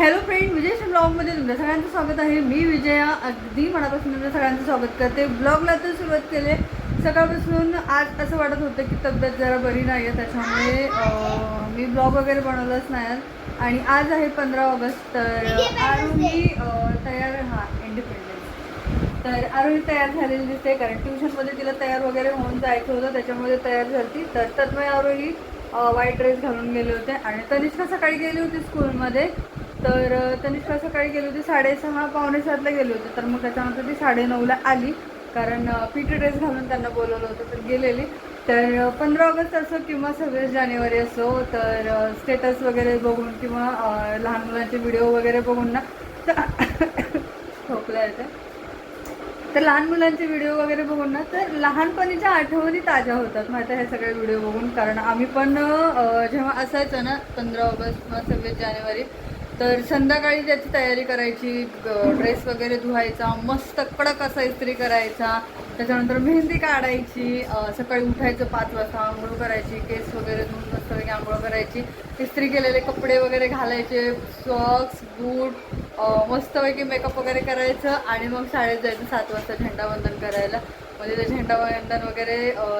Hello friend विजय ब्लॉगमध्ये तुमच्या सगळ्यांचं स्वागत आहे. मी विजया अगदी मनापासून तुमच्या सगळ्यांचं स्वागत करते. ब्लॉगला तर सुरुवात केले. सकाळपासून आज असं वाटत होतं की तब्येत जरा बरी नाही आहे त्याच्यामुळे मी ब्लॉग वगैरे बनवलंच नाही आणि आज आहे पंधरा ऑगस्ट तर आरोही तयार हा इंडिपेंडन्स तर आरोही तयार झालेली दिसते कारण ट्युशनमध्ये तिला तयार वगैरे होऊन जायचं होतं त्याच्यामुळे तयार झाली. तर तन्मय आरोही व्हाईट ड्रेस घालून गेले होते. आणि तनिष्का सकाळी गेली होती स्कूलमध्ये तर अ, तनिष्का सकाळी गेली होती साडेसहा पावणे सातला गेली होती. तर मग त्याच्यानंतर ती साडेनऊला आली. कारण पीटी ड्रेस घालून त्यांना बोलवलं होतं तर गेलेली. तर पंधरा ऑगस्ट असो किंवा सव्वीस जानेवारी असो तर स्टेटस वगैरे बघून किंवा लहान मुलांचे व्हिडिओ वगैरे बघून ना ठोकला खोकला येतं तर लहान मुलांचे व्हिडिओ वगैरे बघून ना तर लहानपणीच्या आठवणी ताज्या होतात. माहिती आहे हे सगळे व्हिडिओ बघून कारण आम्ही पण जेव्हा असायचं ना पंधरा ऑगस्ट किंवा सव्वीस जानेवारी तर संध्याकाळी त्याची तयारी करायची ड्रेस वगैरे धुवायचा मस्त कडक असा इस्त्री करायचा. त्याच्यानंतर मेहंदी काढायची सकाळी उठायचं पाच वाजता आंघोळ करायची केस वगैरे धुवून मस्तपैकी आंघोळ करायची. इस्त्री केलेले कपडे वगैरे घालायचे सॉक्स बूट मस्तपैकी मेकअप वगैरे करायचं आणि मग शाळेत जायचं सात वाजता झेंडावंदन करायला. म्हणजे ते झेंडावंदन वगैरे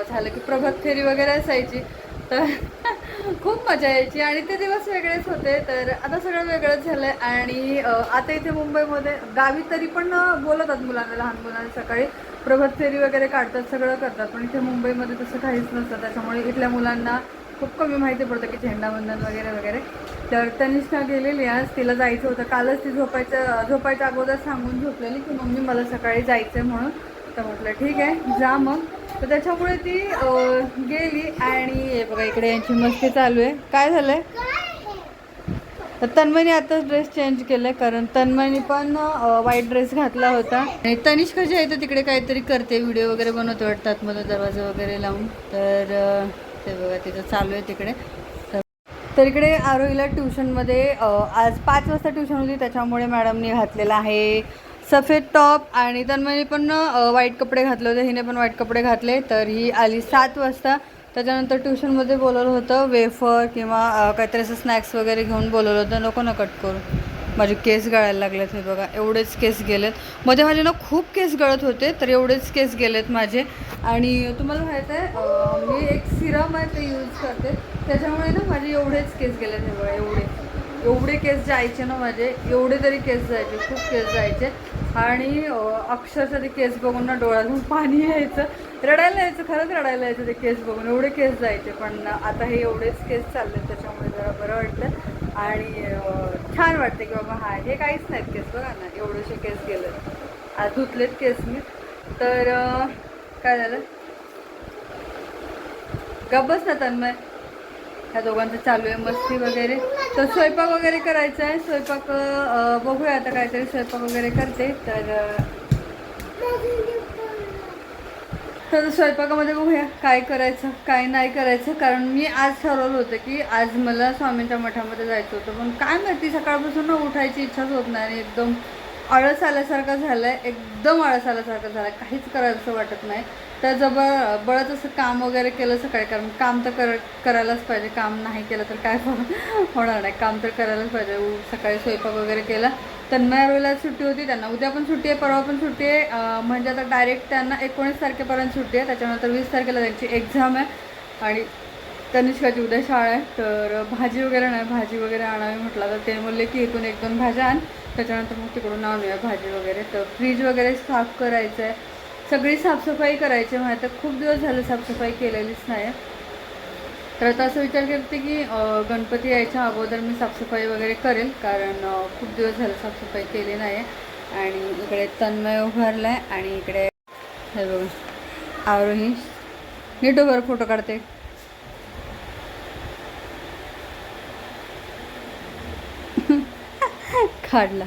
झालं की प्रभात फेरी वगैरे असायची. तर खूप मजा यायची आणि ते दिवस वेगळेच होते. तर आता सगळं वेगळंच झालं आहे आणि आता इथे मुंबईमध्ये गावी तरी पण बोलतात बोलवतात मुलांना लहान मुलांना सकाळी. प्रभात फेरी वगैरे काढतात सगळं करतात पण इथे मुंबईमध्ये तसं काहीच नसतं. त्याच्यामुळे इथल्या मुलांना खूप कमी माहिती पडतं की झेंडावंदन वगैरे वगैरे. तर तनिष्ठा गेलेली आज. तिला जायचं होतं. कालच ती झोपायचं झोपायच्या अगोदर सांगून झोपलेली की मम्मी मला सकाळी जायचं आहे म्हणून. तर म्हटलं ठीक आहे जा मग. तर त्याच्यामुळे ती गेली आणि हे बघा इकडे यांची मस्ती चालू आहे. काय झालंय? तर तन्मयने आताच ड्रेस चेंज केलाय कारण तन्मयने पण व्हाईट ड्रेस घातला होता. आणि तनिष्का जी आहे तर तिकडे काहीतरी करते व्हिडिओ वगैरे बनवते वाटतात मला दरवाजा वगैरे लावून. तर ते बघा तिथं चालू आहे तिकडे. तर- तर इकडे आरोहीला ट्युशनमध्ये आज पाच वाजता ट्युशन होती त्याच्यामुळे मॅडमनी घातलेला आहे. सफेद टॉप आणि तन्मयने पण वाईट कपडे घातले होते. हिने पण वाईट कपडे घातले. तर ही आली सात वाजता. त्याच्यानंतर ट्युशनमध्ये बोलवलं होतं वेफर किंवा काहीतरी असं स्नॅक्स वगैरे घेऊन बोलवलं होतं. नको ना कट करू. माझे केस गळायला लागलेत हे बघा. एवढेच केस गेलेत. मध्ये माझे ना खूप केस गळत होते तर एवढेच केस गेलेत माझे. आणि तुम्हाला माहीत आहे मी एक सिरम आहे ते यूज करते. त्याच्यामुळे ना माझे एवढेच केस गेलेत हे बघा एवढे. एवढे केस जायचे ना माझे. एवढे तरी केस जायचे खूप केस जायचे. आणि अक्षरशः ते केस बघून ना डोळ्यातून पाणी यायचं. रडायला यायचं खरंच रडायला यायचं ते केस बघून. एवढे केस जायचे पण आता हे एवढेच केस चालले त्याच्यामुळे जरा बरं वाटतं आणि छान वाटते की बाबा हा हे काहीच नाहीत केस बघा ना एवढेसे केस गेलेत. आज धुतलेत केस मी. तर काय झालं? गब्बस ना तन्मय. ह्या दोघांचं चालू आहे मस्ती वगैरे. तर स्वयंपाक वगैरे करायचा आहे. स्वयंपाक बघूया आता काहीतरी स्वयंपाक वगैरे करते. तर तर स्वयंपाकामध्ये बघूया काय करायचं काय नाही करायचं. कारण मी आज ठरवलं होतं की आज मला स्वामींच्या मठामध्ये जायचं होतं. पण काय माहिती सकाळपासून ना उठायची इच्छाच होत नाही आणि एकदम आळस आल्यासारखं झालं आहे एकदम आळस आल्यासारखं झालं आहे काहीच करायचं वाटत नाही. तर जबर बळच असं काम वगैरे केलं सकाळी कारण काम तर कर करायलाच पाहिजे काम नाही केलं तर काय होणार? नाही काम तर करायलाच पाहिजे. उ- सकाळी स्वयंपाक वगैरे केला. तन्मयावेळेला सुट्टी होती त्यांना उद्या पण सुट्टी आहे परवा पण सुट्टी आहे. म्हणजे आता डायरेक्ट त्यांना एकोणीस तारखेपर्यंत सुट्टी आहे त्याच्यानंतर वीस तारखेला त्यांची एक्झाम आहे. आणि तनिष्काची उद्या शाळा आहे तर भाजी वगैरे नाही भाजी वगैरे आणावी म्हटलं तर ते बोलले की इथून एक दोन भाज्या आण. त्याच्यानंतर मग तिकडून आणूया भाजी वगैरे. तर फ्रीज वगैरे साफ करायचं आहे सगळी साफसफाई करायची आहे माहिती खूप दिवस झालं साफसफाई केलेलीच नाही तर आता असं विचार करते की गणपती यायच्या अगोदर मी साफसफाई वगैरे करेल. कारण खूप दिवस झालं साफसफाई केली नाही आहे. आणि इकडे तन्मय उभारला आहे आणि इकडे हे बघा आरोही नीट उभार फोटो काढते. काढला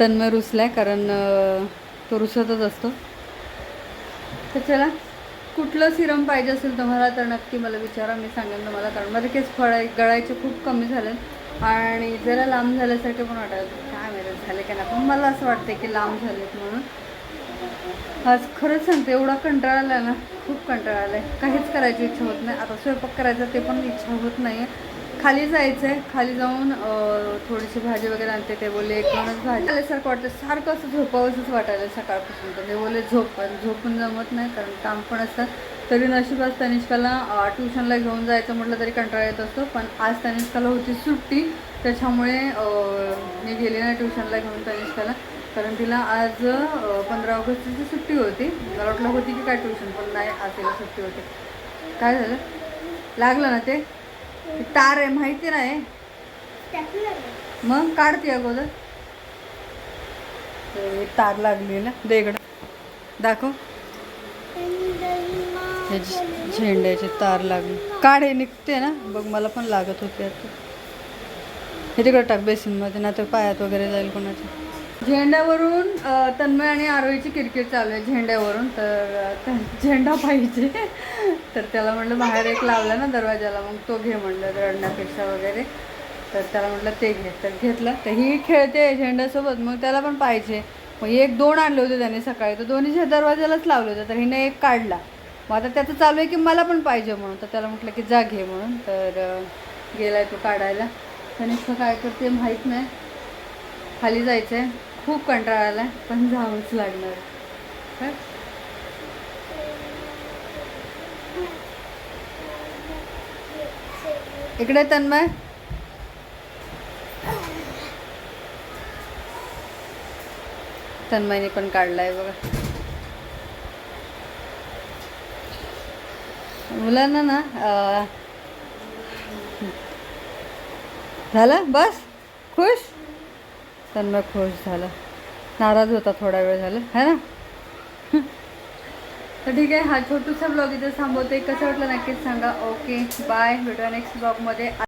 तन्मय रुसलाय कारण तो रुसतच असतो. तर चला कुठलं सिरम पाहिजे असेल तुम्हाला तर नक्की मला विचारा मी सांगेन तुम्हाला कारण माझे केस फळ गळायचे खूप कमी झाले आणि जरा लांब झाल्यासारखे पण वाटत काय माहिती झाले का नाही? पण मला असं वाटतं की लांब झालेत म्हणून. आज खरंच सांगते एवढा कंटाळा आला ना खूप कंटाळा आला आहे काहीच करायची इच्छा होत नाही. आता स्वयंपाक करायचा ते पण इच्छा होत नाही आहे खाली जायचं आहे खाली जाऊन थोडीशी भाजी वगैरे आणते ते बोलले एक दोनच भाजी आल्यासारखं वाटतं सारखं असं झोपावंसंच वाटायला सकाळपासून. तर ते बोलले झोप पण झोपून जमत नाही कारण काम पण असतात तरी नशिबात तनिष्काला ट्युशनला घेऊन जायचं म्हटलं तरी कंटाळा येत असतो पण आज तनिष्काला होती सुट्टी. त्याच्यामुळे मी गेले नाही ट्युशनला घेऊन तनिष्काला कारण तिला आज पंधरा ऑगस्टची सुट्टी होती. मला वाटलं होती की काय ट्युशन पण नाही आज तिला सुट्टी होती. काय झालं? लागलं ना ते? तार आहे माहिती नाही. मग काढते अगोदर. तार लागली ना देगड दाखव. ह्याची झेंड्याची तार लागली. काढ हे निघते ना. बघ मला पण लागत होते आता. हे तिकडे टाक बेसिनमध्ये ना तर पायात वगैरे जाईल कोणाच्या. झेंड्यावरून तन्मय आणि आरोहीची क्रिकेट चालू आहे झेंड्यावरून. तर त्या- झेंडा पाहिजे. तर त्याला म्हटलं बाहेर एक लावला ना दरवाजाला मग तो घे म्हणलं रडण्यापेक्षा वगैरे. तर त्याला म्हटलं ते घे. तर घेतलं. तर ही खेळते झेंड्यासोबत मग त्याला पण पाहिजे. मग एक दोन आणले होते त्याने सकाळी. तर दोन्ही दरवाजालाच लावले होते. तर हिने एक काढला. मग आता त्याचं चालू आहे की मला पण पाहिजे म्हणून. तर त्याला म्हटलं की जा घे म्हणून. तर गेला गेलाय तो काढायला. कनिष्ठ काय करते माहीत नाही. खाली जायचं आहे खूप कंटाळा आला आहे पण जावंच लागणार. काय इकडे तन्मय. तन्मयने पण काढलाय बघा. मुलांना ना झालं? बस? खुश? तन्मय खुश झालं. नाराज होता थोडा वेळ झाला. है ना? तर ठीक आहे हा छोटूसा ब्लॉग इथे थांबवते. कसं वाटलं नक्कीच सांगा. ओके बाय भेटूया नेक्स्ट ब्लॉगमध्ये